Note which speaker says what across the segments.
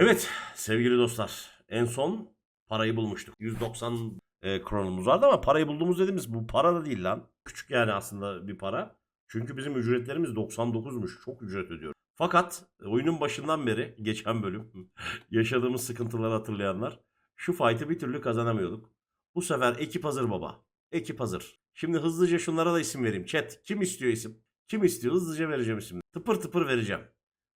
Speaker 1: Evet sevgili dostlar en son parayı bulmuştuk. 190 e, kronumuz vardı ama parayı bulduğumuz dediğimiz bu para da değil lan. Küçük yani aslında bir para. Çünkü bizim ücretlerimiz 99'muş. Çok ücret ödüyoruz. Fakat oyunun başından beri geçen bölüm yaşadığımız sıkıntıları hatırlayanlar şu fight'ı bir türlü kazanamıyorduk. Bu sefer ekip hazır baba. Ekip hazır. Şimdi hızlıca şunlara da isim vereyim. Chat kim istiyor isim? Kim istiyor? Hızlıca vereceğim isim. Tıpır tıpır vereceğim.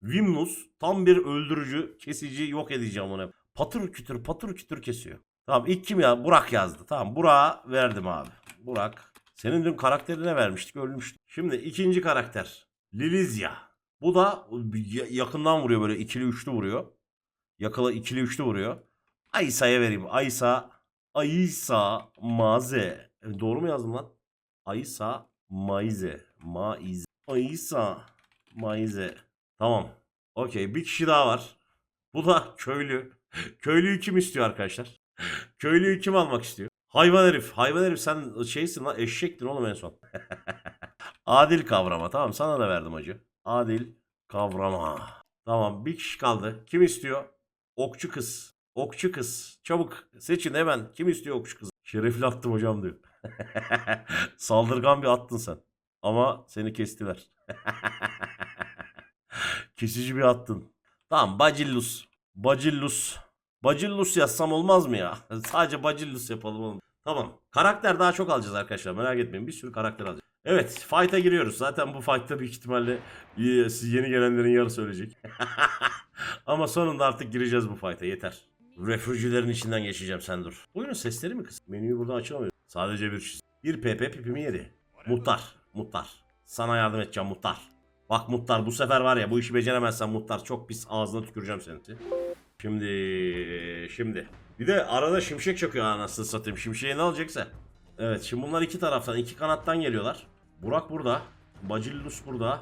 Speaker 1: Vimnus tam bir öldürücü, kesici, yok edeceğim onu. Patır kütür patır kütür kesiyor. Tamam ilk kim ya? Burak yazdı. Tamam Burak'a verdim abi. Burak. Senin dün karakterine vermiştik ölmüştü. Şimdi ikinci karakter. Lilizya. Bu da ya- yakından vuruyor böyle ikili üçlü vuruyor. Yakala ikili üçlü vuruyor. Aysa'ya vereyim. Aysa. Aysa Maze. E, Doğru mu yazdım lan? Aysa Maize. Maize. Aysa Maize. Tamam. Okey bir kişi daha var. Bu da köylü. Köylüyü kim istiyor arkadaşlar? Köylüyü kim almak istiyor? Hayvan herif. Hayvan herif sen şeysin lan eşektin oğlum en son. Adil kavrama. Tamam sana da verdim hacı. Adil kavrama. Tamam bir kişi kaldı. Kim istiyor? Okçu kız. Okçu kız. Çabuk seçin hemen. Kim istiyor okçu kız? Şerefli attım hocam diyor. Saldırgan bir attın sen. Ama seni kestiler. Kesici bir attın. Tamam Bacillus. Bacillus. Bacillus yazsam olmaz mı ya? Sadece Bacillus yapalım oğlum. Tamam. Karakter daha çok alacağız arkadaşlar. Merak etmeyin. Bir sürü karakter alacağız. Evet. Fight'a giriyoruz. Zaten bu fight'ta büyük ihtimalle e, siz yeni gelenlerin yarısı ölecek. Ama sonunda artık gireceğiz bu fight'a. Yeter. Refüjilerin içinden geçeceğim sen dur. Oyunun sesleri mi kız? Menüyü buradan açamıyorum. Sadece bir çiz. Bir PP pipimi yedi. Muhtar. Muhtar. Sana yardım edeceğim muhtar. Bak muhtar bu sefer var ya bu işi beceremezsen muhtar çok pis ağzına tüküreceğim seni. Şimdi şimdi. Bir de arada şimşek çakıyor anasını satayım. Şimşeği ne alacaksa. Evet şimdi bunlar iki taraftan iki kanattan geliyorlar. Burak burada. Bacillus burada.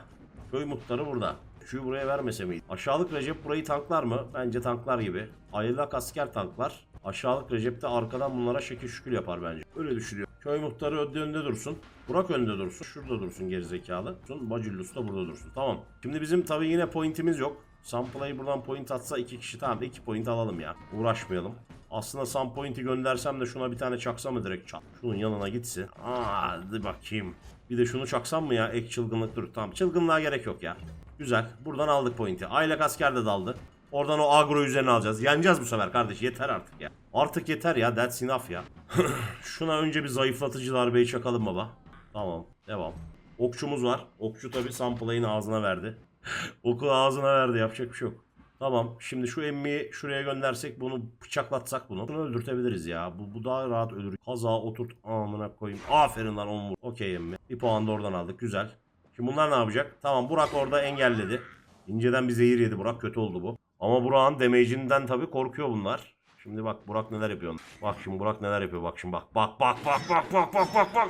Speaker 1: Köy muhtarı burada. Şu buraya vermese miydi? Aşağılık Recep burayı tanklar mı? Bence tanklar gibi. Aylak asker tanklar. Aşağılık Recep de arkadan bunlara şekil şükür yapar bence. Öyle düşünüyorum. Köy muhtarı önde dursun. Burak önde dursun. Şurada dursun gerizekalı. Bacillus da burada dursun. Tamam. Şimdi bizim tabii yine pointimiz yok. Sunplay'ı buradan point atsa iki kişi tamam iki point alalım ya. Uğraşmayalım. Aslında sun point'i göndersem de şuna bir tane çaksa mı direkt çak. Şunun yanına gitsin. Aa, hadi bakayım. Bir de şunu çaksam mı ya? Ek çılgınlık dur. Tamam çılgınlığa gerek yok ya. Güzel. Buradan aldık pointi. Aylak asker de daldı. Oradan o agro üzerine alacağız. Yeneceğiz bu sefer kardeş. Yeter artık ya. Artık yeter ya. That's enough ya. Şuna önce bir zayıflatıcı darbeyi çakalım baba. Tamam. Devam. Okçumuz var. Okçu tabi Sunplay'in ağzına verdi. Oku ağzına verdi. Yapacak bir şey yok. Tamam. Şimdi şu emmiyi şuraya göndersek bunu bıçaklatsak bunu. Bunu öldürtebiliriz ya. Bu, bu daha rahat ölür. Kaza oturt. Amına koyayım. Aferin lan on vur. Okey emmi. Bir puan da oradan aldık. Güzel. Şimdi bunlar ne yapacak? Tamam Burak orada engelledi. İnceden bir zehir yedi Burak. Kötü oldu bu. Ama Burak'ın damage'inden tabii korkuyor bunlar. Şimdi bak Burak neler yapıyor. Bak şimdi Burak neler yapıyor. Bak şimdi bak. Bak bak bak bak bak bak bak bak.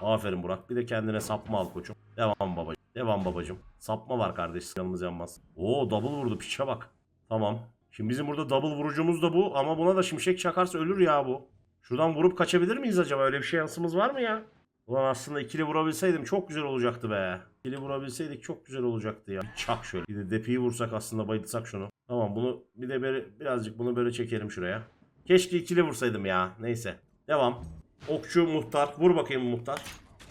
Speaker 1: Aferin Burak. Bir de kendine sapma al koçum. Devam babacım. Devam babacım. Sapma var kardeş. Yanımız yanmaz. Oo double vurdu. Piçe bak. Tamam. Şimdi bizim burada double vurucumuz da bu. Ama buna da şimşek çakarsa ölür ya bu. Şuradan vurup kaçabilir miyiz acaba? Öyle bir şey var mı ya? Ulan aslında ikili vurabilseydim çok güzel olacaktı be. İkili vurabilseydik çok güzel olacaktı ya. Çak şöyle. Bir de depiyi vursak aslında bayılsak şunu. Tamam bunu bir de böyle birazcık bunu böyle çekelim şuraya. Keşke ikili vursaydım ya. Neyse. Devam. Okçu muhtar. Vur bakayım muhtar.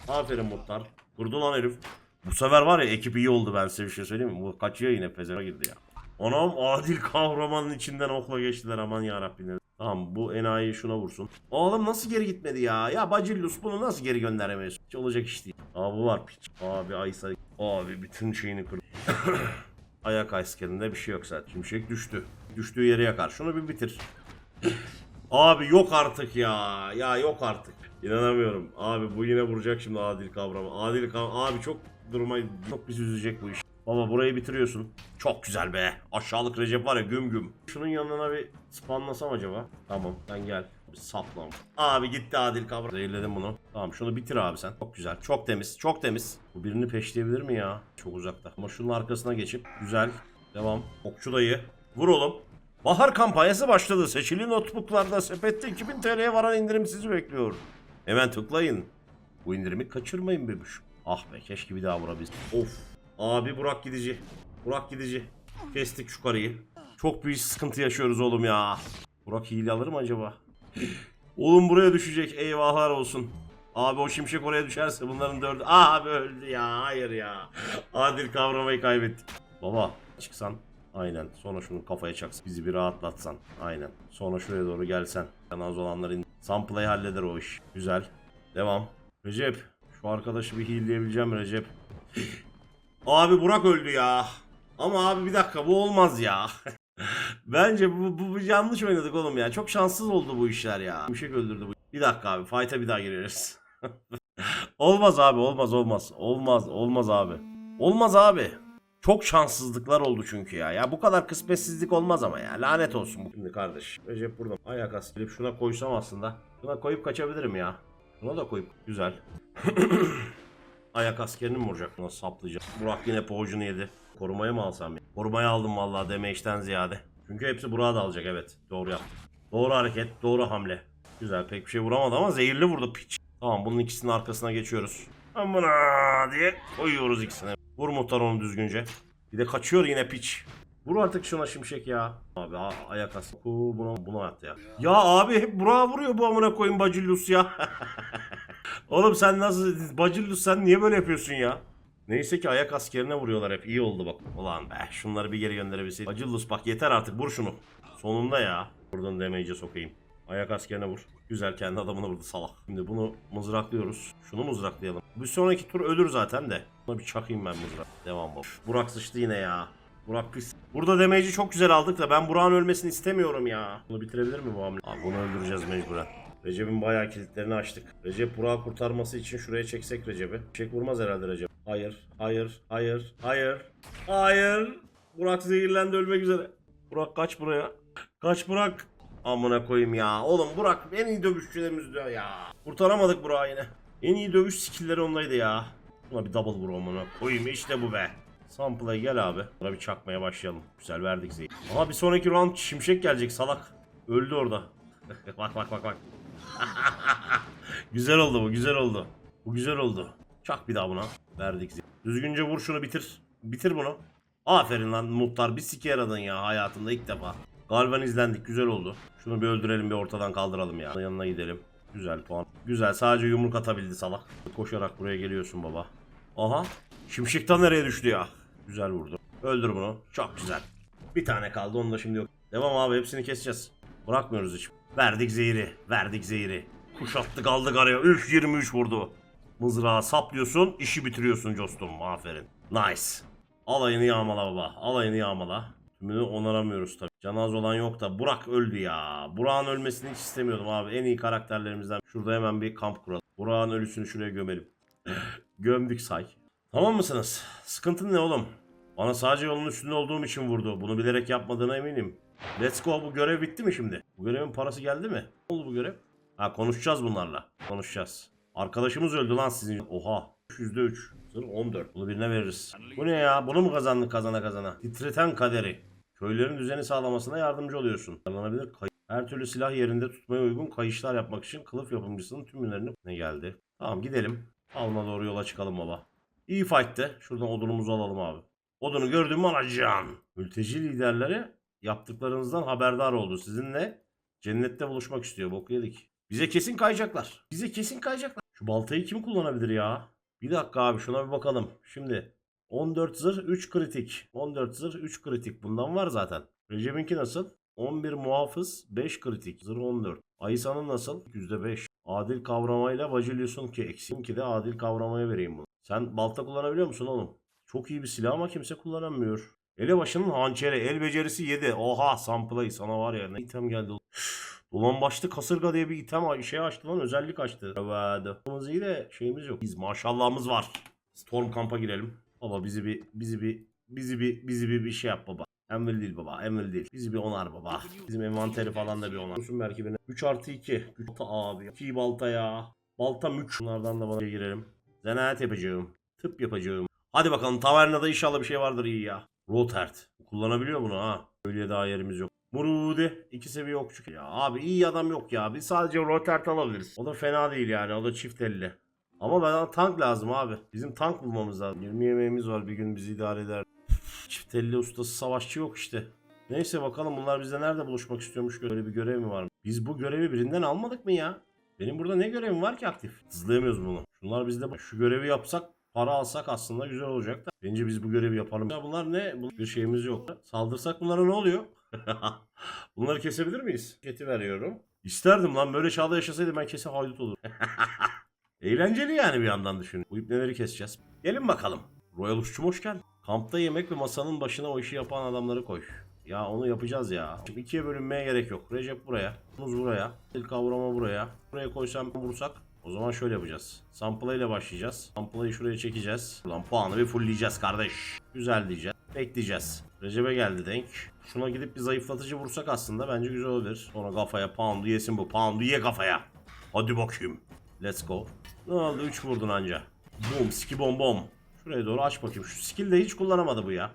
Speaker 1: Aferin muhtar. Vurdu lan herif. Bu sefer var ya ekip iyi oldu ben size bir şey söyleyeyim mi? Bu kaçıyor yine pezere girdi ya. Anam adil kahramanın içinden okla geçtiler aman yarabbim. Tamam bu enayi şuna vursun. Oğlum nasıl geri gitmedi ya? Ya Bacillus bunu nasıl geri gönderemiyorsun? Hiç olacak iş değil. Aa bu var piç. Abi Aysa. Abi bütün şeyini kırdı. Ayak askerinde bir şey yok zaten. Şimşek düştü. Düştüğü yere yakar. Şunu bir bitir. Abi yok artık ya. Ya yok artık. İnanamıyorum. Abi bu yine vuracak şimdi adil kavramı. Adil kavramı. Abi çok durma çok bizi üzecek bu iş. Baba burayı bitiriyorsun. Çok güzel be. Aşağılık Recep var ya güm güm. Şunun yanına bir spamlasam acaba? Tamam sen gel. Bir saplam. Abi gitti adil kavram. Zehirledim bunu. Tamam şunu bitir abi sen. Çok güzel. Çok temiz. Çok temiz. Bu birini peşleyebilir mi ya? Çok uzakta. Ama şunun arkasına geçip. Güzel. Devam. Okçu dayı. Vur oğlum. Bahar kampanyası başladı. Seçili notebooklarda sepette 2000 TL'ye varan indirim sizi bekliyor. Hemen tıklayın. Bu indirimi kaçırmayın bebiş. Ah be keşke bir daha vurabilsem. Of. Abi Burak gidici. Burak gidici. Kestik şu karıyı. Çok büyük sıkıntı yaşıyoruz oğlum ya. Burak hile alır mı acaba? Oğlum buraya düşecek. Eyvahlar olsun. Abi o şimşek oraya düşerse bunların dördü... Abi öldü ya. Hayır ya. Adil kavramayı kaybettik. Baba çıksan. Aynen. Sonra şunu kafaya çaksın. Bizi bir rahatlatsan. Aynen. Sonra şuraya doğru gelsen. Yanaz olanların Sunplay halleder o iş. Güzel. Devam. Recep. Şu arkadaşı bir heal'leyebileceğim Recep. Abi Burak öldü ya. Ama abi bir dakika bu olmaz ya. Bence bu, bu, bu yanlış oynadık oğlum ya. Çok şanssız oldu bu işler ya. Bir şey öldürdü bu. Bir dakika abi. Fight'a bir daha gireriz. olmaz abi. Olmaz olmaz. Olmaz. Olmaz abi. Olmaz abi. Çok şanssızlıklar oldu çünkü ya. Ya bu kadar kısmetsizlik olmaz ama ya. Lanet olsun bu. Şimdi kardeş. Recep burada. Ayak as. Gelip şuna koysam aslında. Şuna koyup kaçabilirim ya. Şuna da koyup. Güzel. Ayak askerini mi vuracak? Nasıl saplayacak? Burak yine poğucunu yedi. Korumaya mı alsam ya? Korumaya aldım vallahi damage'den ziyade. Çünkü hepsi Burak'a da alacak evet. Doğru yaptım. Doğru hareket, doğru hamle. Güzel pek bir şey vuramadı ama zehirli vurdu piç. Tamam bunun ikisinin arkasına geçiyoruz. Amına diye koyuyoruz ikisine. Vur muhtar onu düzgünce. Bir de kaçıyor yine piç. Vur artık şuna şimşek ya. Abi a- ayak as. Ku buna buna at ya. Ya abi hep Burak'a vuruyor bu amına koyun Bacillus ya. Oğlum sen nasıl Bacillus sen niye böyle yapıyorsun ya? Neyse ki ayak askerine vuruyorlar hep. iyi oldu bak. Ulan be şunları bir geri gönderebilseydim. Bacillus bak yeter artık vur şunu. Sonunda ya. Buradan damage'e sokayım. Ayak askerine vur. Güzel kendi adamına vurdu salak. Şimdi bunu mızraklıyoruz. Şunu mızraklayalım. Bir sonraki tur ölür zaten de. Buna bir çakayım ben mızrak. Devam bu. Burak sıçtı yine ya. Burak pis. Burada damage'i çok güzel aldık da ben Burak'ın ölmesini istemiyorum ya. Bunu bitirebilir mi bu hamle? Abi bunu öldüreceğiz mecburen. Recep'in bayağı kilitlerini açtık. Recep Burak'ı kurtarması için şuraya çeksek Recep'i. Çek vurmaz herhalde Recep. Hayır, hayır, hayır, hayır, hayır. Burak zehirlendi ölmek üzere. Burak kaç buraya. Kaç Burak. Amına koyayım ya. Oğlum Burak en iyi dövüşçülerimiz diyor ya. Kurtaramadık Burak'ı yine. En iyi dövüş skillleri ondaydı ya. Buna bir double vur amına koyayım işte bu be. Sample'a gel abi. Buna bir çakmaya başlayalım. Güzel verdik zehir. Ama bir sonraki round şimşek gelecek salak. Öldü orada. bak bak bak bak. güzel oldu bu güzel oldu. Bu güzel oldu. Çak bir daha buna. Verdik. Düzgünce vur şunu bitir. Bitir bunu. Aferin lan muhtar bir sike yaradın ya hayatında ilk defa. Galvanizlendik güzel oldu. Şunu bir öldürelim bir ortadan kaldıralım ya. Yanına gidelim. Güzel puan. Güzel sadece yumruk atabildi salak. Koşarak buraya geliyorsun baba. Aha. Şimşekten nereye düştü ya? Güzel vurdu. Öldür bunu. Çok güzel. Bir tane kaldı onu da şimdi yok. Devam abi hepsini keseceğiz. Bırakmıyoruz hiç. Verdik zehri. Verdik zehri. Kuşattık aldık araya. Üf 23 vurdu. Mızrağı saplıyorsun işi bitiriyorsun dostum. Aferin. Nice. Alayını yağmala baba. Alayını yağmala. Tümünü onaramıyoruz tabii. Canaz olan yok da Burak öldü ya. Burak'ın ölmesini hiç istemiyordum abi. En iyi karakterlerimizden. Şurada hemen bir kamp kuralım. Burak'ın ölüsünü şuraya gömelim. Gömdük say. Tamam mısınız? Sıkıntın ne oğlum? Bana sadece yolun üstünde olduğum için vurdu. Bunu bilerek yapmadığına eminim. Let's go. Bu görev bitti mi şimdi? Bu görevin parası geldi mi? Ne oldu bu görev? Ha konuşacağız bunlarla. Konuşacağız. Arkadaşımız öldü lan sizin. Oha. %3. Sırf 14. Bunu birine veririz. Bu ne ya? Bunu mu kazandık kazana kazana? Titreten kaderi. Köylerin düzeni sağlamasına yardımcı oluyorsun. Kullanılabilir kay- her türlü silah yerinde tutmaya uygun kayışlar yapmak için kılıf yapımcısının tüm ürünlerini ne geldi? Tamam gidelim. Alma doğru yola çıkalım baba. İyi fight'te. Şuradan odunumuzu alalım abi. Odunu gördüğümü alacağım. Mülteci liderleri yaptıklarınızdan haberdar oldu. Sizinle cennette buluşmak istiyor. Boku yedik. Bize kesin kayacaklar. Bize kesin kayacaklar. Şu baltayı kim kullanabilir ya? Bir dakika abi şuna bir bakalım. Şimdi 14 zırh 3 kritik. 14 zırh 3 kritik. Bundan var zaten. Recep'inki nasıl? 11 muhafız 5 kritik. Zırh 14. Aysan'ın nasıl? %5. Adil kavramayla Vajilius'un ki eksiğim ki de adil kavramaya vereyim bunu. Sen balta kullanabiliyor musun oğlum? Çok iyi bir silah ama kimse kullanamıyor. Elebaşının hançeri, el becerisi 7. Oha sample'ı sana var ya ne item geldi. Ulan başlı kasırga diye bir item şey açtı lan özellik açtı. Evet. Biz iyi de şeyimiz yok. Biz maşallahımız var. Storm kamp'a girelim. Baba bizi bir bizi bir bizi bir bizi bir bir şey yap baba. Emvel değil baba. Emvel değil. Bizi bir onar baba. Bizim envanteri falan da bir onar. Dursun belki birine. 3 artı 2. Güç balta abi. 2 balta ya. Balta mük. Bunlardan da bana girelim. Zanaat yapacağım. Tıp yapacağım. Hadi bakalım tavernada inşallah bir şey vardır iyi ya. Rotert. Kullanabiliyor bunu ha. Öyle daha yerimiz yok. Murude. iki seviye okçu. Ya abi iyi adam yok ya. Biz sadece Rotert alabiliriz. O da fena değil yani. O da çift elli. Ama bana tank lazım abi. Bizim tank bulmamız lazım. 20 yemeğimiz var bir gün bizi idare eder. Çift elli ustası savaşçı yok işte. Neyse bakalım bunlar bizde nerede buluşmak istiyormuş. Böyle bir görev mi var? Biz bu görevi birinden almadık mı ya? Benim burada ne görevim var ki aktif? Hızlayamıyoruz bunu. Şunlar bizde şu görevi yapsak para alsak aslında güzel olacak da. Bence biz bu görevi yapalım. Ya bunlar ne? Bir şeyimiz yok. Saldırsak bunlara ne oluyor? Bunları kesebilir miyiz? Keti veriyorum. İsterdim lan böyle çağda yaşasaydı ben kesin haydut olurum. Eğlenceli yani bir yandan düşünün. Bu ipneleri keseceğiz. Gelin bakalım. Royal Uççum hoş geldin. Kampta yemek ve masanın başına o işi yapan adamları koy. Ya onu yapacağız ya. Şimdi ikiye bölünmeye gerek yok. Recep buraya. Muz buraya. El kavrama buraya. Buraya koysam vursak. O zaman şöyle yapacağız. Sampla ile başlayacağız. Samplayı şuraya çekeceğiz. Ulan puanı bir fullleyeceğiz kardeş. Güzel diyeceğiz. Bekleyeceğiz. Recep'e geldi denk. Şuna gidip bir zayıflatıcı vursak aslında bence güzel olur. Sonra kafaya pound'u yesin bu. Pound'u ye kafaya. Hadi bakayım. Let's go. Ne oldu? 3 vurdun anca. Boom, ski bom bom. Şuraya doğru aç bakayım. Şu skill de hiç kullanamadı bu ya.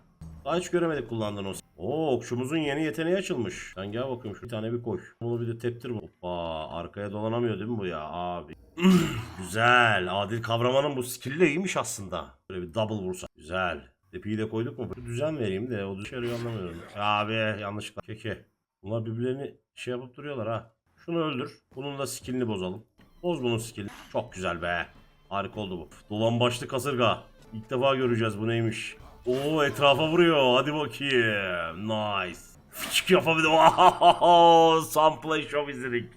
Speaker 1: Daha hiç göremedik kullandığın o. Oo okçumuzun yeni yeteneği açılmış. Sen gel bakayım şu bir tane bir koy. Bunu bir de teptir. Hoppa arkaya dolanamıyor değil mi bu ya abi? Güzel. Adil kavramanın bu skill'i iyiymiş aslında. Böyle bir double vursa. Güzel. Tepiyi de koyduk mu? Düzen vereyim de o dışarıyı anlamıyorum. Abi yanlışlıkla. Keke. Bunlar birbirlerini şey yapıp duruyorlar ha. Şunu öldür. Bunun da skillini bozalım. Boz bunun skillini. Çok güzel be. Harika oldu bu. Dolan başlı kasırga. İlk defa göreceğiz bu neymiş. Oo etrafa vuruyor. Hadi bakayım. Nice. Fıçık yapabildim. Samplay show izledik.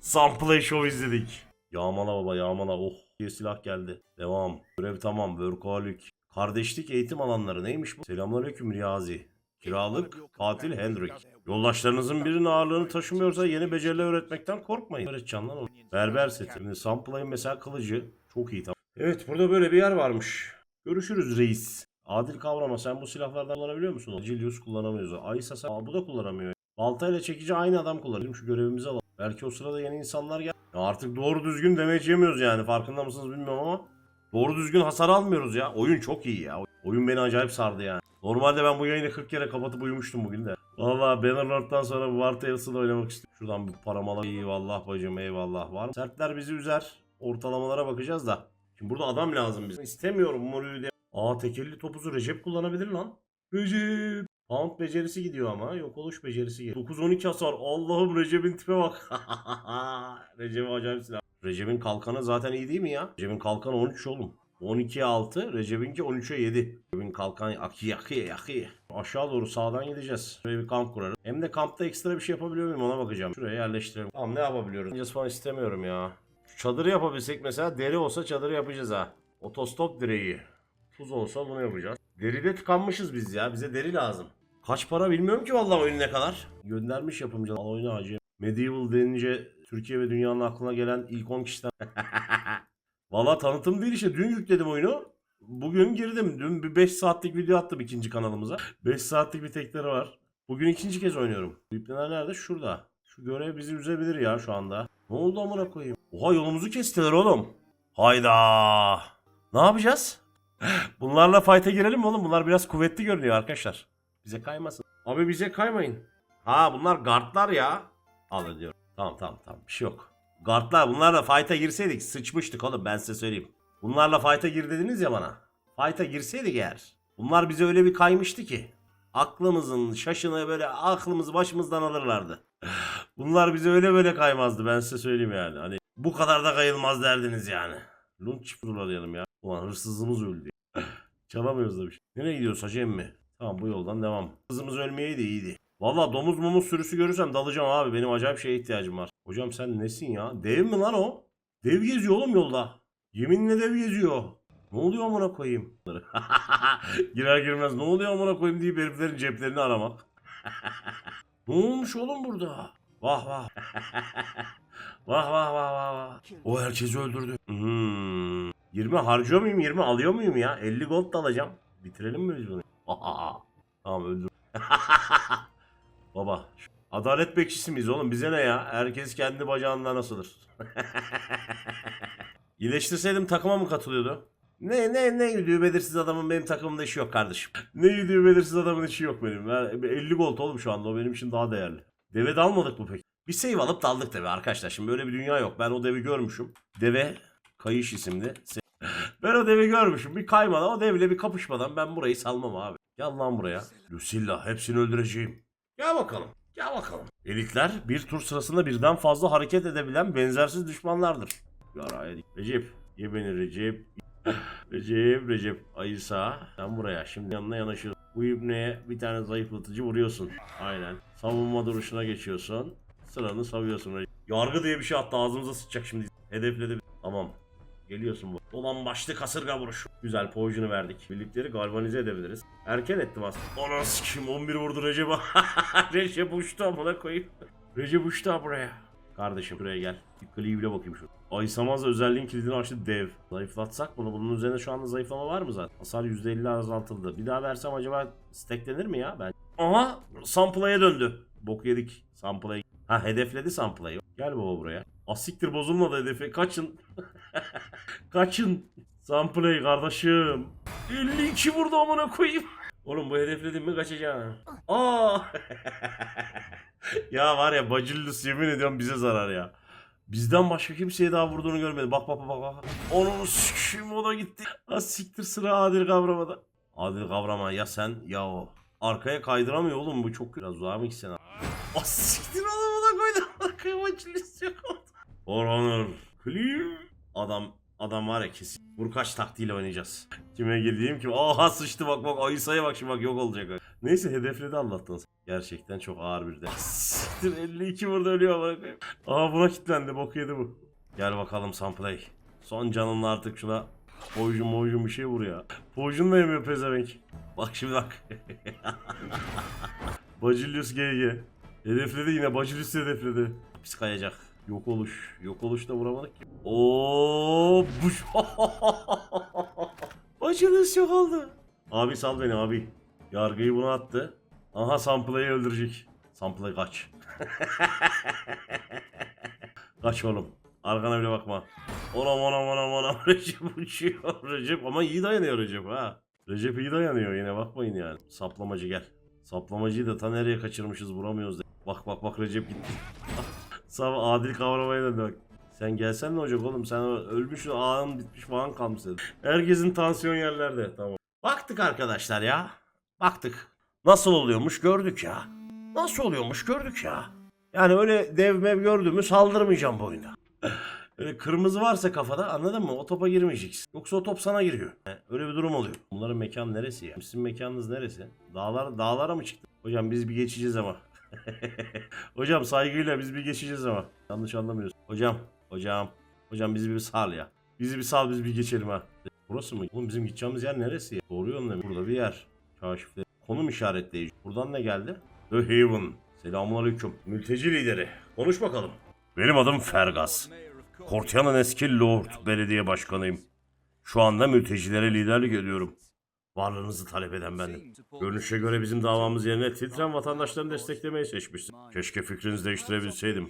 Speaker 1: Samplay show izledik. Yağmala baba yağmala. Oh bir silah geldi. Devam. Görev tamam. Workaholic. Kardeşlik eğitim alanları neymiş bu? Selamünaleyküm Riyazi. Kiralık katil Hendrik. Yoldaşlarınızın birinin ağırlığını taşımıyorsa yeni beceriler öğretmekten korkmayın. Öğreteceğim lan onu. Berber seti. Şimdi Samplay'ın mesela kılıcı. Çok iyi tamam. Evet burada böyle bir yer varmış. Görüşürüz reis. Adil kavrama sen bu silahlardan kullanabiliyor musun? Cilius kullanamıyoruz. Aysa sen Aa, bu da kullanamıyor. Baltayla çekici aynı adam kullanıyor. Şu görevimizi alalım. Belki o sırada yeni insanlar gel. Ya artık doğru düzgün damage yemiyoruz yani. Farkında mısınız bilmiyorum ama. Doğru düzgün hasar almıyoruz ya. Oyun çok iyi ya. Oyun beni acayip sardı yani. Normalde ben bu yayını 40 kere kapatıp uyumuştum bugün de. Valla Bannerlord'dan sonra War Tales'ı da oynamak istiyorum. Şuradan bir paramala eyvallah bacım eyvallah var? Sertler bizi üzer. Ortalamalara bakacağız da. Şimdi burada adam lazım bize. İstemiyorum Moru'yu diye. Aa tekelli topuzu Recep kullanabilir lan. Recep. Pound becerisi gidiyor ama. Yok oluş becerisi gidiyor. 9-12 hasar. Allah'ım Recep'in tipe bak. Recep'in acayip silah. Recep'in kalkanı zaten iyi değil mi ya? Recep'in kalkanı 13 oğlum. 12'ye 6, Recep'inki 13'e 7. Recep'in kalkan akı yakı yakı. Aşağı doğru sağdan gideceğiz. Şuraya bir kamp kurarız. Hem de kampta ekstra bir şey yapabiliyor muyum ona bakacağım. Şuraya yerleştirelim. Tamam ne yapabiliyoruz? Yapacağız falan istemiyorum ya. Şu çadırı yapabilsek mesela deri olsa çadırı yapacağız ha. Otostop direği. Tuz olsa bunu yapacağız. Deride tıkanmışız biz ya. Bize deri lazım. Kaç para bilmiyorum ki vallahi oyun ne kadar. Göndermiş yapımcı. Al oyunu acı. Medieval denince Türkiye ve dünyanın aklına gelen ilk 10 kişiden. Valla tanıtım değil işte. Dün yükledim oyunu. Bugün girdim. Dün bir 5 saatlik video attım ikinci kanalımıza. 5 saatlik bir tekleri var. Bugün ikinci kez oynuyorum. Yüklener nerede? Şurada. Şu görev bizi üzebilir ya şu anda. Ne oldu amına koyayım? Oha yolumuzu kestiler oğlum. Hayda. Ne yapacağız? Bunlarla fight'a girelim mi oğlum? Bunlar biraz kuvvetli görünüyor arkadaşlar. Bize kaymasın. Abi bize kaymayın. Ha bunlar guardlar ya. Al diyorum. Tamam tamam tamam bir şey yok. Guardlar bunlarla fight'a girseydik sıçmıştık oğlum ben size söyleyeyim. Bunlarla fight'a gir dediniz ya bana. Fight'a girseydik eğer. Bunlar bize öyle bir kaymıştı ki. Aklımızın şaşını böyle aklımızı başımızdan alırlardı. Bunlar bize öyle böyle kaymazdı ben size söyleyeyim yani. Hani bu kadar da kayılmaz derdiniz yani. Lunch çift fırlayalım ya. Ulan hırsızımız öldü. Çalamıyoruz da bir şey. Nereye gidiyoruz hacı emmi? Tamam bu yoldan devam. Kızımız ölmeyeydi iyiydi. Valla domuz mumuz sürüsü görürsem dalacağım abi. Benim acayip şeye ihtiyacım var. Hocam sen nesin ya? Dev mi lan o? Dev geziyor oğlum yolda. Yeminle dev geziyor. Ne oluyor amına koyayım? Girer girmez ne oluyor amına koyayım deyip heriflerin ceplerini aramak. ne olmuş oğlum burada? Vah vah. vah vah vah vah vah. O herkesi öldürdü. Hmm. 20 harcıyor muyum? 20 alıyor muyum ya? 50 gold da alacağım. Bitirelim mi biz bunu? tamam öldüm. Baba. Adalet bekçisi miyiz oğlum? Bize ne ya? Herkes kendi bacağından asılır. İyileştirseydim takıma mı katılıyordu? Ne ne ne gidiyor belirsiz adamın benim takımımda işi yok kardeşim. Ne gidiyor belirsiz adamın işi yok benim. Ben 50 gold oğlum şu anda o benim için daha değerli. Deve de almadık mı peki? Bir save alıp daldık tabi arkadaşlar. Şimdi böyle bir dünya yok. Ben o devi görmüşüm. Deve Kayış isimli. Ben o devi görmüşüm. Bir kaymadan o devle bir kapışmadan ben burayı salmam abi. Gel lan buraya. Lucilla hepsini öldüreceğim. Gel bakalım. Gel bakalım. Elitler bir tur sırasında birden fazla hareket edebilen benzersiz düşmanlardır. Yaraya. Recep. Ye beni Recep. Recep, Recep. Ayısa. Sen buraya. Şimdi yanına yanaşıyorsun. Bu ibneye bir tane zayıflatıcı vuruyorsun. Aynen. Savunma duruşuna geçiyorsun. Sıranı savuyorsun. Recep. Yargı diye bir şey attı. Ağzımıza sıçacak şimdi. Hedefledi. Tamam. Geliyorsun bu. Dolan başlı kasırga vuruşu. Güzel poison'u verdik. Birlikleri galvanize edebiliriz. Erken ettim aslında. Ana sikim 11 vurdu Recep'e. Recep uçtu amına koyayım. Recep uçtu buraya. Kardeşim buraya gel. Cleave'le bakayım şu. Aysamaz özelliğin kilidini açtı dev. Zayıflatsak bunu. Bunun üzerinde şu anda zayıflama var mı zaten? Hasar %50 azaltıldı. Bir daha versem acaba stacklenir mi ya? Ben... Aha! Sample'ya döndü. Bok yedik. Sample'ya. Ha hedefledi Sample'yi. Gel baba buraya. Asiktir bozulmadı hedefi. Kaçın. Kaçın. Sample'yi kardeşim. 52 vurdu amına koyayım. Oğlum bu hedefledin mi kaçacaksın? Aa! ya var ya Bacillus yemin ediyorum bize zarar ya. Bizden başka kimseye daha vurduğunu görmedim. Bak bak bak bak. Onun sikiyim o gitti. Ha siktir sıra Adil Kavrama'da. Adil Kavrama ya sen ya o. Arkaya kaydıramıyor oğlum bu çok biraz uzağa mı gitsen? Ah siktir oğlum o da koydu. Yok oldu. Orhanur. Clear. Adam adam var ya kesin. Vurkaç taktiğiyle oynayacağız. Kime girdiğim ki aha sıçtı bak bak Ayısa'ya bak şimdi bak yok olacak. Neyse hedefledi Allah'tan. Gerçekten çok ağır bir de. Siktir 52 burada ölüyor bak. Aa buna kilitlendi bok yedi bu. Gel bakalım Sunplay. Son canınla artık şuna Poison moyun bir şey vur ya. Poison da yemiyor pezevenk. Bak şimdi bak. Bacilius GG. Hedefledi yine Bacilius hedefledi. Pis kayacak. Yok oluş. Yok oluş da vuramadık ki. Oo, buş. Bacilius yok oldu. Abi sal beni abi. Yargıyı buna attı. Aha Samplay'ı öldürecek. Samplay kaç. kaç oğlum. Arkana bile bakma. Onam onam onam onam Recep uçuyor. Recep ama iyi dayanıyor Recep ha. Recep iyi dayanıyor yine bakmayın yani. Saplamacı gel. Saplamacıyı da ta nereye kaçırmışız vuramıyoruz. De. Bak bak bak Recep gitti. Sağ adil kavramaya döndü bak. Sen gelsen ne olacak oğlum sen ölmüşsün ağın bitmiş falan kalmış senin. Herkesin tansiyon yerlerde tamam. Baktık arkadaşlar ya. Baktık. Nasıl oluyormuş gördük ya. Nasıl oluyormuş gördük ya. Yani öyle dev mev gördüğümü saldırmayacağım bu oyunda. Öyle kırmızı varsa kafada anladın mı? O topa girmeyeceksin. Yoksa o top sana giriyor. He, Öyle bir durum oluyor. Bunların mekan neresi ya? Sizin mekanınız neresi? Dağlar, dağlara mı çıktı? Hocam biz bir geçeceğiz ama. hocam saygıyla biz bir geçeceğiz ama. Yanlış anlamıyorsun. Hocam, hocam. Hocam bizi bir sal ya. Bizi bir sal biz bir geçelim ha. Burası mı? Oğlum bizim gideceğimiz yer neresi ya? Doğru yönde mi? Burada bir yer. Kaşifte. Konum işaretleyici. Buradan ne geldi? The Haven. Selamünaleyküm. Mülteci lideri. Konuş bakalım. Benim adım Fergas. Kortiyan'ın eski Lord Belediye Başkanıyım. Şu anda mültecilere liderlik ediyorum. Varlığınızı talep eden benim. Görünüşe göre bizim davamız yerine titren vatandaşlarını desteklemeyi seçmişsin. Keşke fikrinizi değiştirebilseydim.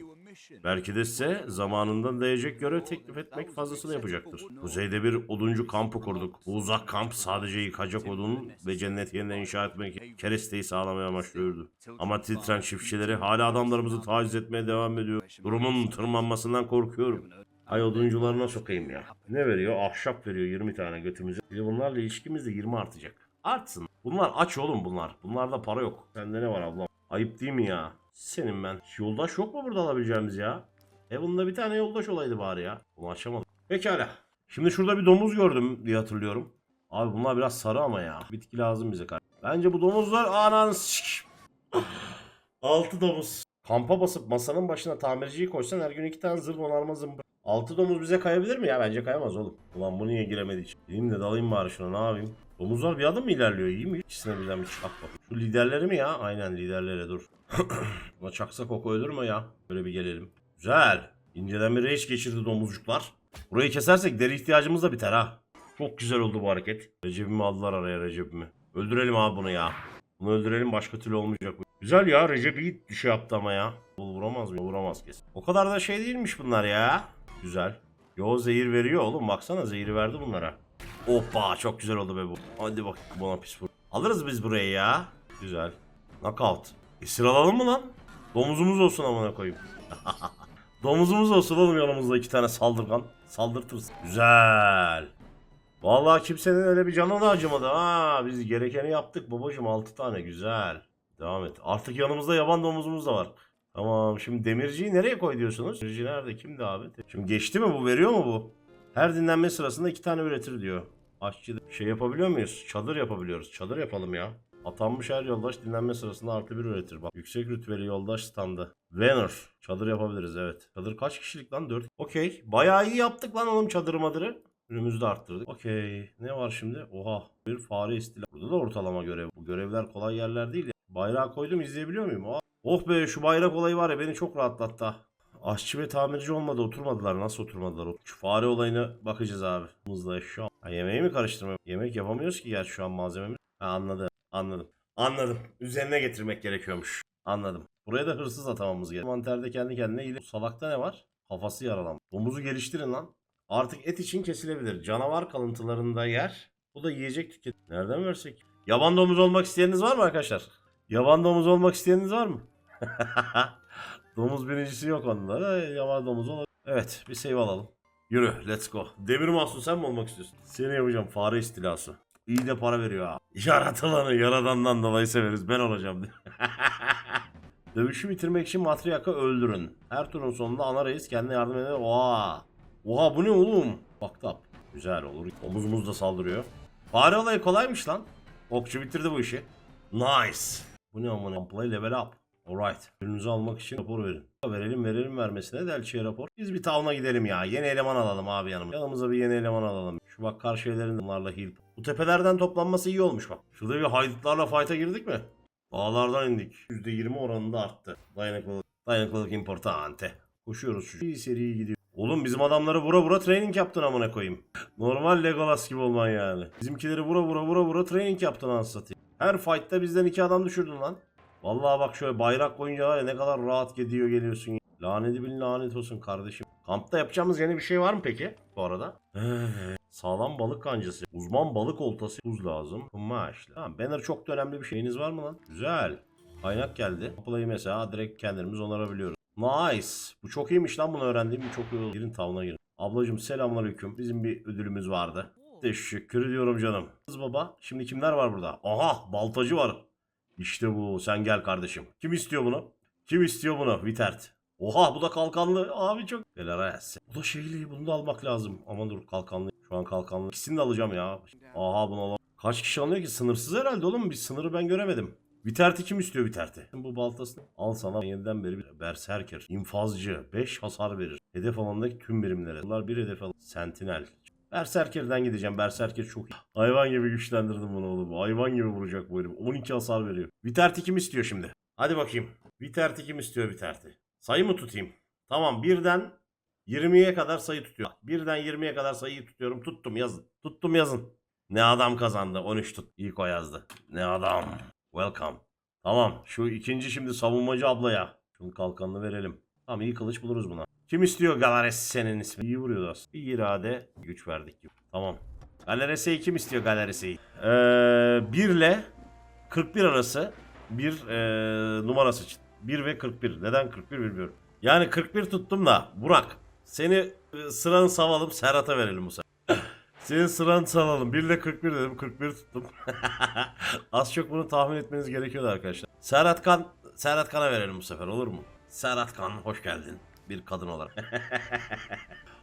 Speaker 1: Belki de size zamanından değecek görev teklif etmek fazlasını yapacaktır. Kuzeyde bir oduncu kampı kurduk. Bu uzak kamp sadece yıkacak odun ve cennet yeniden inşa etmek keresteyi sağlamaya amaçlıyordu. Ama titren çiftçileri hala adamlarımızı taciz etmeye devam ediyor. Durumun tırmanmasından korkuyorum. Ay oduncularına sokayım ya. Ne veriyor? Ahşap veriyor 20 tane götümüze. Bir de bunlarla ilişkimiz de 20 artacak. Artsın. Bunlar aç oğlum bunlar. Bunlarda para yok. Sende ne var ablam? Ayıp değil mi ya? Senin ben. Yoldaş yok mu burada alabileceğimiz ya? Bunda bir tane yoldaş olaydı bari ya. Bunu açamadım. Pekala. Şimdi şurada bir domuz gördüm diye hatırlıyorum. Abi bunlar biraz sarı ama ya. Bitki lazım bize kardeşim. Bence bu domuzlar ananı sik. Altı domuz. Kampa basıp masanın başına tamirciyi koysan her gün iki tane zırh onarma zımbır. Altı domuz bize kayabilir mi ya? Bence kayamaz oğlum. Ulan bu niye giremedi hiç? Gideyim de dalayım bari şuna ne yapayım? Domuzlar bir adım mı ilerliyor? İyi mi? İkisine birden bir çak bak. Şu liderleri mi ya? Aynen liderlere dur. Buna çaksa koku ölür mü ya? Böyle bir gelelim. Güzel. İnceden bir reis geçirdi domuzcuklar. Burayı kesersek deri ihtiyacımız da biter ha. Çok güzel oldu bu hareket. Recep'imi aldılar araya Recep'imi. Öldürelim abi bunu ya. Bunu öldürelim başka türlü olmayacak bu. Güzel ya Recep iyi bir şey yaptı ama ya. Bu vuramaz mı? Vuramaz kesin. O kadar da şey değilmiş bunlar ya. Güzel. Yo zehir veriyor oğlum baksana zehiri verdi bunlara. Hoppa çok güzel oldu be bu. Hadi bak buna pis vur. Alırız biz burayı ya. Güzel. Knockout. Esir alalım mı lan? Domuzumuz olsun amına koyayım. Domuzumuz olsun oğlum yanımızda iki tane saldırgan. Saldırtırız. Güzel. Vallahi kimsenin öyle bir canına acımadı ha. Biz gerekeni yaptık babacım 6 tane güzel. Devam et. Artık yanımızda yaban domuzumuz da var. Tamam şimdi demirciyi nereye koy diyorsunuz? Demirci nerede? Kimdi abi? Şimdi geçti mi bu? Veriyor mu bu? Her dinlenme sırasında iki tane üretir diyor. Aşçı şey yapabiliyor muyuz? Çadır yapabiliyoruz. Çadır yapalım ya. Atanmış her yoldaş dinlenme sırasında artı bir üretir. Bak yüksek rütbeli yoldaş standı. Venor. Çadır yapabiliriz evet. Çadır kaç kişilik lan? 4. Okey. Bayağı iyi yaptık lan oğlum çadırı madırı. Ürünümüzü de arttırdık. Okey. Ne var şimdi? Oha. Bir fare istila. Burada da ortalama görev. Bu görevler kolay yerler değil ya. Bayrağı koydum izleyebiliyor muyum? Oh be şu bayrak olayı var ya beni çok rahatlattı. Aşçı ve tamirci olmadı oturmadılar. Nasıl oturmadılar? Şu fare olayına bakacağız abi. Mızla şu an. Ha, yemeği mi karıştırma? Yemek yapamıyoruz ki gerçi şu an malzememiz. Ha, anladım. Anladım. Anladım. Üzerine getirmek gerekiyormuş. Anladım. Buraya da hırsız atamamız gerekiyor. Manterde kendi kendine. Bu salakta ne var? Kafası yaralan. Domuzu geliştirin lan. Artık et için kesilebilir. Canavar kalıntılarında yer. Bu da yiyecek tüket. Nereden versek? Yaban domuz olmak isteyeniniz var mı arkadaşlar? Yaban domuz olmak isteyeniniz var mı? domuz birincisi yok onda da yaban domuz olur. Evet bir save alalım. Yürü let's go. Demir mahsun sen mi olmak istiyorsun? Seni yapacağım fare istilası. İyi de para veriyor ha. Yaratılanı yaradandan dolayı severiz ben olacağım. Dövüşü bitirmek için Matriark'ı öldürün. Her turun sonunda ana reis kendine yardım eder. Oha. Oha bu ne oğlum? Fucked up. Güzel olur. Omuzumuz da saldırıyor. Fare olayı kolaymış lan. Okçu bitirdi bu işi. Nice. Bu ne amına? Play level up. Alright. Ürününüzü almak için rapor verin. Verelim verelim vermesine de elçiye rapor. Biz bir tavına gidelim ya. Yeni eleman alalım abi yanımıza. Yanımıza bir yeni eleman alalım. Şu bak karşı evlerin bunlarla heal. Bu tepelerden toplanması iyi olmuş bak. Şurada bir haydutlarla fight'a girdik mi? Dağlardan indik. %20 oranında arttı. Dayanıklılık. Dayanıklılık importante. Koşuyoruz şu. İyi seri gidiyor. Oğlum bizim adamları vura vura training yaptın amına koyayım. Normal Legolas gibi olman yani. Bizimkileri vura vura vura vura training yaptın anasını satayım. Her fight'ta bizden iki adam düşürdün lan. Vallahi bak şöyle bayrak koyunca var ya ne kadar rahat gidiyor geliyorsun. Laneti bin lanet olsun kardeşim. Kampta yapacağımız yeni bir şey var mı peki bu arada? Sağlam balık kancası. Uzman balık oltası. Tuz lazım. Kumaş. Tamam banner çok da önemli bir şeyiniz var mı lan? Güzel. Kaynak geldi. Kapılayı mesela direkt kendimiz onarabiliyoruz. Nice. Bu çok iyiymiş lan bunu öğrendiğim çok iyi oldu. Girin tavına girin. Ablacım selamünaleyküm. Bizim bir ödülümüz vardı. Teşekkür ediyorum canım. Kız baba. Şimdi kimler var burada? Aha baltacı var. İşte bu. Sen gel kardeşim. Kim istiyor bunu? Kim istiyor bunu? Vitert. Oha bu da kalkanlı. Abi çok. Belares. Bu da şeyli. Bunu da almak lazım. Aman dur kalkanlı. Şu an kalkanlı. İkisini de alacağım ya. Aha bunu alalım. Kaç kişi alıyor ki? Sınırsız herhalde oğlum. Bir sınırı ben göremedim. Viterti kim istiyor Viterti? Bu baltasını al sana yeniden beri bir berserker. infazcı 5 hasar verir. Hedef alanındaki tüm birimlere. Bunlar bir hedef alın. Sentinel. Berserker'den gideceğim. Berserker çok iyi. Hayvan gibi güçlendirdim bunu oğlum. Hayvan gibi vuracak bu herif. 12 hasar veriyor. Viterti kim istiyor şimdi? Hadi bakayım. Viterti kim istiyor Viterti? Sayı mı tutayım? Tamam birden 20'ye kadar sayı tutuyor. Birden 20'ye kadar sayıyı tutuyorum. Tuttum yazın. Tuttum yazın. Ne adam kazandı. 13 tut. İlk o yazdı. Ne adam. Welcome. Tamam. Şu ikinci şimdi savunmacı ablaya. Şunun kalkanını verelim. Tamam iyi kılıç buluruz buna. Kim istiyor Galares senin ismi? İyi vuruyordu aslında. Bir irade güç verdik. Tamam. Galares'i kim istiyor Galares'i? Ee, 1 ile 41 arası bir ee, numarası için. 1 ve 41. Neden 41 bilmiyorum. Yani 41 tuttum da Burak seni e, sıranı savalım Serhat'a verelim bu sefer. Senin sıranı savalım. 1 ile 41 dedim 41 tuttum. Az çok bunu tahmin etmeniz gerekiyordu arkadaşlar. Serhat Kan, Serhat Kan'a verelim bu sefer olur mu? Serhat Kan hoş geldin. Bir kadın olarak.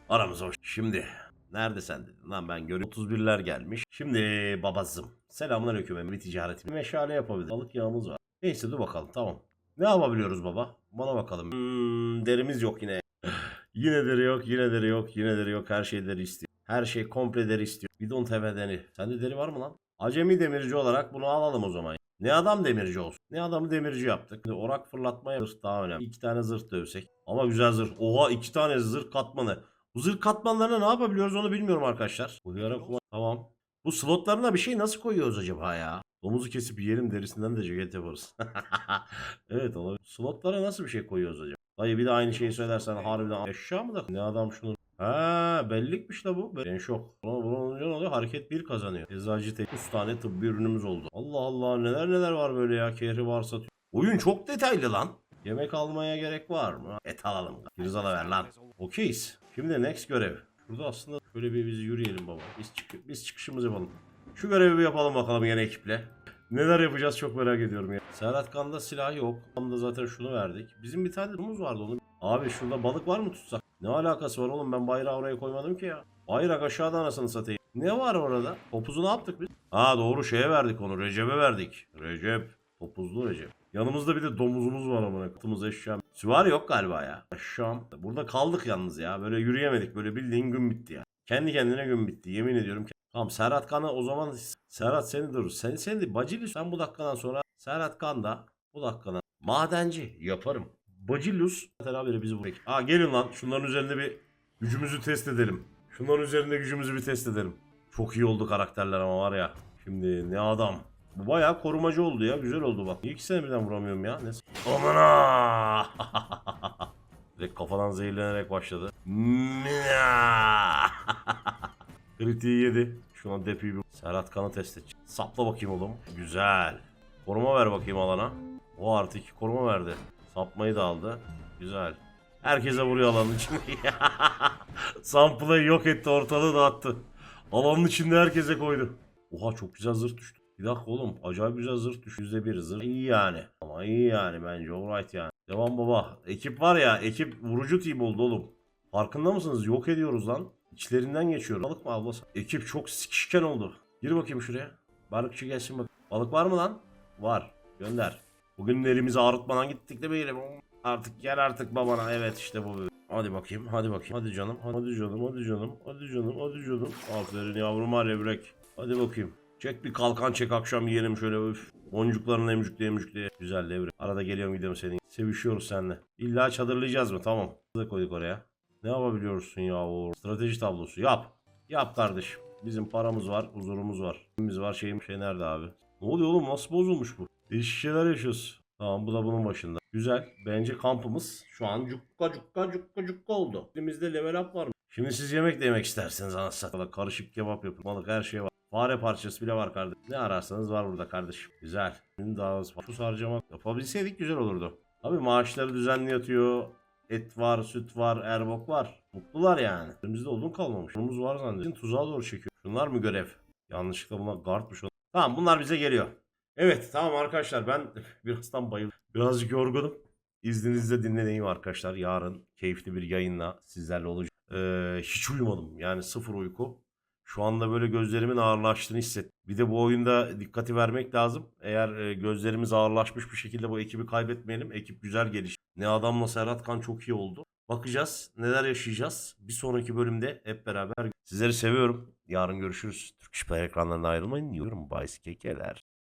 Speaker 1: Aramıza hoş. Şimdi nerede sen dedin lan ben görüyorum. 31'ler gelmiş. Şimdi babazım. Selamünaleyküm bir ticaretim. Meşale yapabiliriz. Balık yağımız var. Neyse dur bakalım tamam. Ne yapabiliyoruz baba? Bana bakalım. Hmm, derimiz yok yine. yine deri yok, yine deri yok, yine deri yok. Her şey deri istiyor. Her şey komple deri istiyor. Have a deri. Sende deri var mı lan? Acemi demirci olarak bunu alalım o zaman. Ne adam demirci olsun. Ne adamı demirci yaptık. Şimdi orak fırlatmaya zırh daha önemli. İki tane zırh dövsek. Ama güzel zırh. Oha iki tane zırh katmanı. Bu zırh katmanlarına ne yapabiliyoruz onu bilmiyorum arkadaşlar. Uyara kuma. Tamam. Bu slotlarına bir şey nasıl koyuyoruz acaba ya? Domuzu kesip yiyelim derisinden de ceket yaparız. evet olabilir. Slotlara nasıl bir şey koyuyoruz acaba? Dayı bir de aynı şeyi söylersen harbiden eşya mı da? Ne adam şunu Ha bellikmiş de bu. Ben şok. Olunca ne oluyor? Hareket bir kazanıyor. Eczacı tek 3 tane tıbbi ürünümüz oldu. Allah Allah neler neler var böyle ya. Kehri var satıyor. Oyun çok detaylı lan. Yemek almaya gerek var mı? Et alalım. Pirzala ver lan. Okeyiz. Şimdi next görev. Şurada aslında şöyle bir biz yürüyelim baba. Biz, çık biz çıkışımızı yapalım. Şu görevi bir yapalım bakalım yine ekiple. Neler yapacağız çok merak ediyorum ya. Serhat Kan'da silah yok. Kan'da zaten şunu verdik. Bizim bir tane durumumuz vardı onu. Abi şurada balık var mı tutsak? Ne alakası var oğlum ben bayrağı oraya koymadım ki ya. Bayrak aşağıda anasını satayım. Ne var orada? Topuzu ne yaptık biz? Ha doğru şeye verdik onu. Recep'e verdik. Recep. Topuzlu Recep. Yanımızda bir de domuzumuz var amına. Kutumuz eşyam. Süvari yok galiba ya. Eşyam. Burada kaldık yalnız ya. Böyle yürüyemedik. Böyle bildiğin gün bitti ya. Kendi kendine gün bitti. Yemin ediyorum. Tamam Serhat Kan'a o zaman Serhat seni durur. Seni seni Bacili sen bu dakikadan sonra Serhat Kan da bu dakikadan madenci yaparım. Bacillus beraber bizi buraya. Aa gelin lan şunların üzerinde bir gücümüzü test edelim. Şunların üzerinde gücümüzü bir test edelim. Çok iyi oldu karakterler ama var ya. Şimdi ne adam. Bu bayağı korumacı oldu ya. Güzel oldu bak. Niye iki sene birden vuramıyorum ya? Ne? Amına! Direkt kafadan zehirlenerek başladı. Kritiği yedi. Şu an depiyi bir... Serhat kanı test et. Sapla bakayım oğlum. Güzel. Koruma ver bakayım alana. O artı iki koruma verdi. Sapmayı da aldı. Güzel. Herkese vuruyor alanın içinde. Sample'ı yok etti ortalığı dağıttı. Alanın içinde herkese koydu. Oha çok güzel zırh düştü. Bir dakika oğlum acayip güzel zırh düştü. Yüzde bir zırh. İyi yani. Ama iyi yani bence alright yani. Devam baba. Ekip var ya ekip vurucu team oldu oğlum. Farkında mısınız? Yok ediyoruz lan. İçlerinden geçiyoruz. Balık mı ablası? Ekip çok sikişken oldu. Gir bakayım şuraya. Balıkçı gelsin bak. Balık var mı lan? Var. Gönder. Bugün de elimizi ağrıtmadan gittik de böyle. Artık gel artık babana. Evet işte bu. Hadi bakayım. Hadi bakayım. Hadi canım. Hadi canım. Hadi canım. Hadi canım. Hadi canım. Aferin yavrum var levrek. Hadi bakayım. Çek bir kalkan çek akşam yiyelim şöyle üf. Boncuklarını emcükle emcükle. Güzel levrek. Arada geliyorum gidiyorum senin. Sevişiyoruz seninle. İlla çadırlayacağız mı? Tamam. Da koyduk oraya. Ne yapabiliyorsun ya? Strateji tablosu. Yap. Yap kardeşim. Bizim paramız var, huzurumuz var. Biz var şeyim şey nerede abi? Ne oluyor oğlum? Nasıl bozulmuş bu? Değişik şeyler yaşıyoruz. Tamam bu da bunun başında. Güzel. Bence kampımız şu an cukka cukka cukka cukka oldu. Elimizde level up var mı? Şimdi siz yemek de yemek isterseniz anasını Karışık kebap yapın. Balık her şey var. Fare parçası bile var kardeşim. Ne ararsanız var burada kardeşim. Güzel. Şimdi daha az nüfus harcama yapabilseydik güzel olurdu. Abi maaşları düzenli yatıyor. Et var, süt var, erbok var. Mutlular yani. Elimizde odun kalmamış. Odunumuz var zannediyorum. Tuzağa doğru çekiyor. Şunlar mı görev? Yanlışlıkla bunlar guardmış. Tamam bunlar bize geliyor. Evet tamam arkadaşlar ben birazdan bayıldım. Birazcık yorgunum. İzninizle dinleneyim arkadaşlar. Yarın keyifli bir yayınla sizlerle olacağım. Ee, hiç uyumadım. Yani sıfır uyku. Şu anda böyle gözlerimin ağırlaştığını hissettim. Bir de bu oyunda dikkati vermek lazım. Eğer gözlerimiz ağırlaşmış bir şekilde bu ekibi kaybetmeyelim. Ekip güzel geliş. Ne adamla Serhat Kan çok iyi oldu. Bakacağız neler yaşayacağız. Bir sonraki bölümde hep beraber. Sizleri seviyorum. Yarın görüşürüz. Türk İş ekranlarından ayrılmayın. Diyorum Baysi Kekeler.